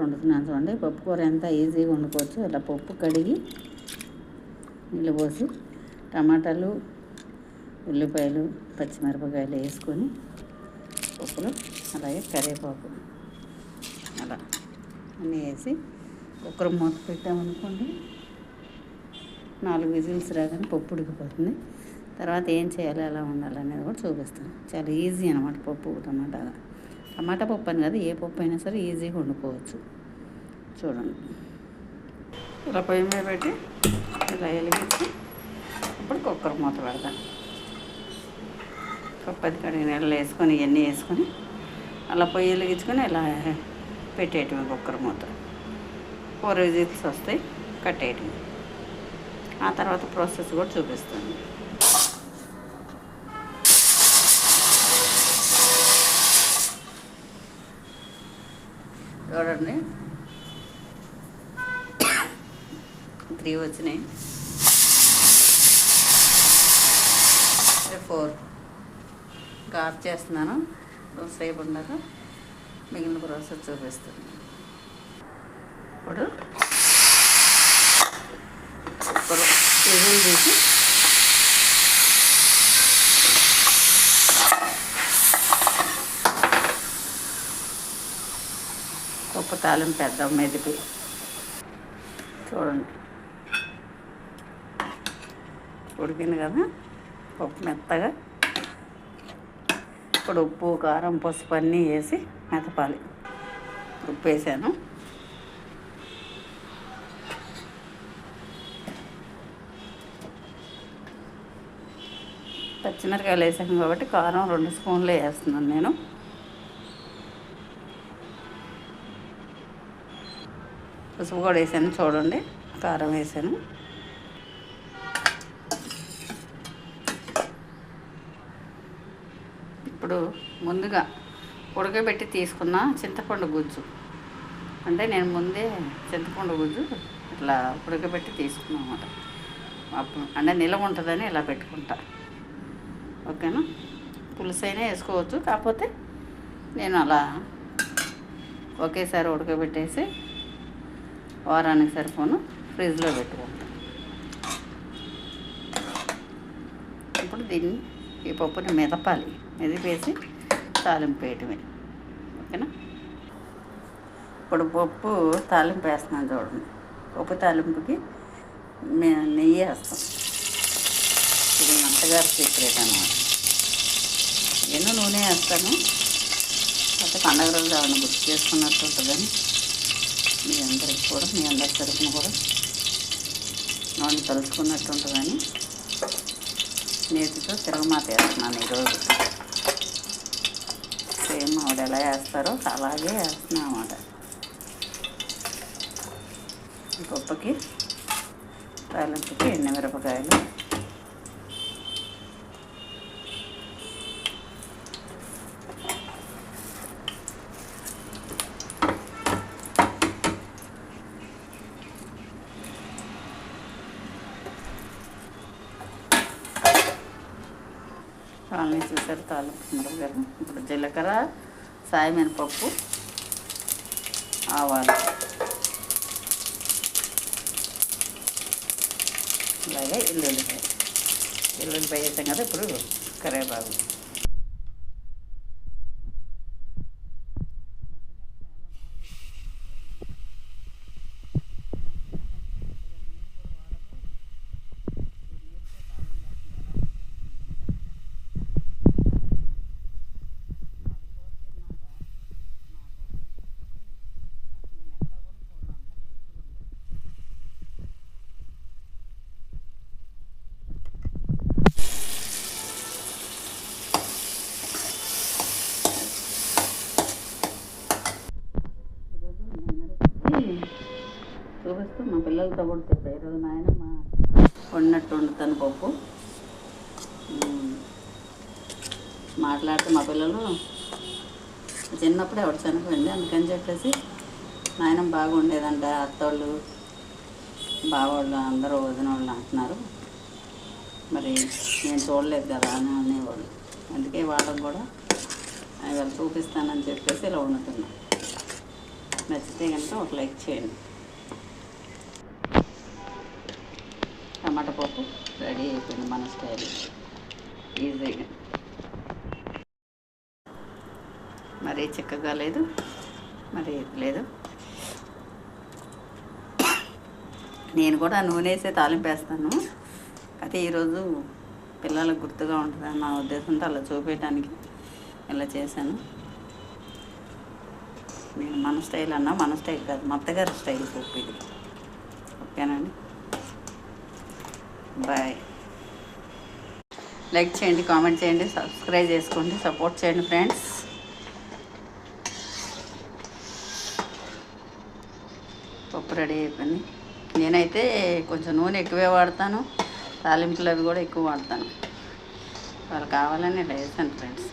వండుతున్నాను చూడండి పప్పు కూర ఎంత ఈజీగా వండుకోవచ్చు. ఇలా పప్పు కడిగి నీళ్ళు పోసి టమాటాలు ఉల్లిపాయలు పచ్చిమిరపకాయలు వేసుకొని పప్పులో అలాగే కరివేపాకు అలా అన్నీ వేసి కుక్కర్ మూత పెట్టామనుకోండి నాలుగు విజిల్స్ రాగానే పప్పు ఉడికిపోతుంది. తర్వాత ఏం చేయాలి ఎలా ఉండాలి అనేది కూడా చూపిస్తాను. చాలా ఈజీ అనమాట పప్పు టమాటా టమాటా పప్పు అని కాదు ఏ పప్పు అయినా సరే ఈజీగా వండుకోవచ్చు. చూడండి. ఇలా పొయ్యి మీద పెట్టి ఇలా వెలిగించి ఇప్పుడు కుక్కర్ మూత పెడదాం పది కడిగి నీళ్ళు వేసుకొని ఇవన్నీ వేసుకొని అలా పొయ్యి వెలిగించుకొని ఇలా పెట్టేయటమే కుక్కర్ మూత. ఫోర్ విజిల్స్ వస్తాయి కట్టేయటం ఆ తర్వాత ప్రాసెస్ కూడా చూపిస్తాను. చూడండి త్రీ వచ్చినాయి. ఫోర్. కార్ చేస్తున్నాను. సేపు ఉండగా మిగిలిన ప్రాసెస్ చూపిస్తాను. ఇప్పుడు కుక్కర్ తీసి పప్పు తాలింపు పెద్దాం మెదిపి చూడండి. ఉడికింది కదా? పప్పు మెత్తగా. ఇప్పుడు ఉప్పు కారం పసుపు అన్నీ వేసి మెతపాలి. ఉప్పు వేసాను. పచ్చిమిరకాయలు వేసాను కాబట్టి కారం రెండు స్పూన్లు వేస్తున్నాను నేను. పసుపు కూడా వేసాను చూడండి. కారం వేసాను. ఇప్పుడు ముందుగా ఉడకబెట్టి తీసుకున్న చింతపండు గుజ్జు. అంటే నేను ముందే చింతపండు గుజ్జు ఇట్లా ఉడకబెట్టి తీసుకున్నాను అనమాట అప్పుడు అంటే నిల్వ ఉంటుందని ఇలా పెట్టుకుంటా. ఓకేనా? పులుసు అయినా వేసుకోవచ్చు. కాకపోతే నేను అలా ఒకేసారి ఉడకబెట్టేసి వారానికి సరిపోను ఫ్రిడ్జ్లో పెట్టుకుంటాం ఇప్పుడు దీన్ని ఈ పప్పుని మెదపాలి. మెదిపేసి తాలింపు వేయటమే. ఓకేనా? ఇప్పుడు పప్పు తాలింపు వేస్తున్నాను చూడండి. పప్పు తాలింపుకి మే- నెయ్యి వేస్తాం. ఇది సీక్రెట్ అనమాట ఎన్నో నూనె వేస్తాను. అయితే పండగ రోజు ఆవిడ గుర్తు చేసుకున్నట్టు ఉంటుందని. అందరికి కూడా మీ అందరి తరఫున కూడా నూనె తలుచుకున్నట్టు ఉంటుందని నేతితో తిరగమాత వేస్తున్నాను ఈరోజు. సేమ్ ఆవిడ ఎలా వేస్తారో అలాగే వేస్తున్నాం అన్నమాట గొప్పకి పప్పుకి తాలింపుకి ఎండుమిరపకాయలు కాలనీ చూసారు తాలింపు మిరపకాయలు ఇప్పుడు జీలకర్ర సాయమినపప్పు ఆవాలు. అలాగే ఎల్లుల్లిపాయ. ఎల్లుల్లిపాయ వేసాం కదా ఇప్పుడు కరివేపాకు. చూపిస్తూ మా పిల్లలతో కూడా చెప్పా ఈరోజు మా వండినట్టు వండుతాను పప్పు. మాట్లాడితే మా పిల్లలు చిన్నప్పుడు ఎవరు చనిపోయింది అందుకని చెప్పేసి నాయనమ్మ బాగా ఉండేదంట అత్తోళ్ళు బావాళ్ళు అందరూ వదిన వాళ్ళు అంటున్నారు. మరి నేను చూడలేదు కదా అని అనేవాళ్ళు. అందుకే వాళ్ళకు కూడా ఇవాళ చూపిస్తానని చెప్పేసి ఇలా వండుతున్నా. నచ్చితే కనుక ఒక లైక్ చేయండి టమాటా పప్పు రెడీ అయిపోయింది మన స్టైల్ ఈజీగా మరీ చిక్కగా లేదు మరి లేదు నేను కూడా నూనె వేసే తాలింపు వేస్తాను అయితే ఈరోజు పిల్లలకు గుర్తుగా ఉంటుందని నా ఉద్దేశంతో అలా చూపించడానికి ఇలా చేశాను నేను మన స్టైల్ అన్నా మన స్టైల్ కాదు మా అత్తగారి స్టైల్ పప్పు ఇది. ఓకేనండి బాయ్. లైక్ చేయండి కామెంట్ చేయండి సబ్స్క్రైబ్ చేసుకోండి సపోర్ట్ చేయండి ఫ్రెండ్స్. పప్పు రెడీ అయిపోయింది. నేనైతే కొంచెం నూనె ఎక్కువే వాడతాను తాలింపులు అవి కూడా ఎక్కువ వాడతాను. వాళ్ళు కావాలని ఇలా వేసాను ఫ్రెండ్స్.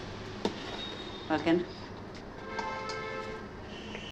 ఓకేనా?